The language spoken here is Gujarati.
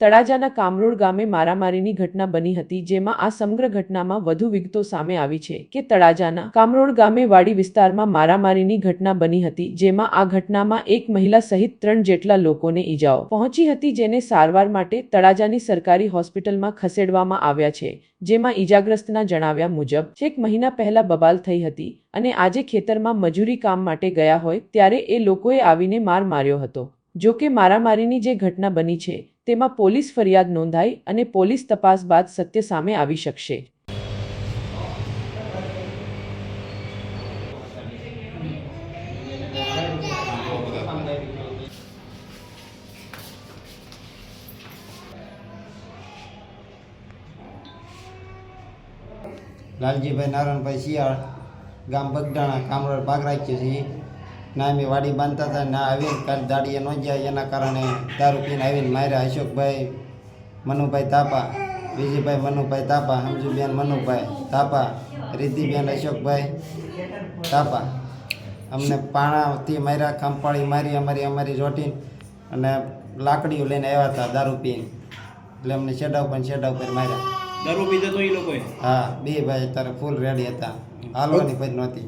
તળાજાના કામરોડ ગામે મારામારીની ઘટના બની હતી, જેમાં આ સમગ્ર ઘટનામાં વધુ વિગતો સામે આવી છે કે તળાજાના કામરોડ ગામે વાડી વિસ્તારમાં મારામારીની ઘટના બની હતી, જેમાં આ ઘટનામાં એક મહિલા સહિત ત્રણ જેટલા લોકોને ઈજાઓ પહોંચી હતી, જેને સારવાર માટે તળાજાની સરકારી હોસ્પિટલમાં ખસેડવામાં આવ્યા છે, જેમાં ઈજાગ્રસ્તના જણાવ્યા મુજબ, છેક મહિના પહેલા બબાલ થઈ હતી અને આજે ખેતરમાં મજૂરી કામ માટે ગયા હોય, ત્યારે એ લોકોએ આવીને માર માર્યો હતો. જો કે મારામારીની જે ઘટના બની છે, તેમાં પોલીસ ફરિયાદ નોંધાઈ અને પોલીસ તપાસ બાદ સત્ય સામે આવી શકશે. લાલજીભાઈ નારાયણભાઈ શિયાળ ગામ બગડાણા કામરોડ ભાગ રાખ્યો છે ના અમે વાડી બાંધતા હતા ના આવીને કાલ દાડીએ ન ગયા એના કારણે દારૂ પીને આવીને માર્યા અશોકભાઈ મનુભાઈ તાપા વિજયભાઈ મનુભાઈ તાપા સમજુબેન મનુભાઈ તાપા રિદ્ધિબેન અશોકભાઈ તાપા. અમને પાણાથી માર્યા ખંપાળી મારી અમારી અમારી રોટીન અને લાકડીઓ લઈને આવ્યા હતા દારૂ પીને. એટલે અમને શેડા ઉપર શેડા ઉપર માર્યા. દારૂ પીધો તો એ લોકોએ? હા બે ભાઈ તારે ફૂલ રેડી હતા. હાલવાની પછી નહોતી.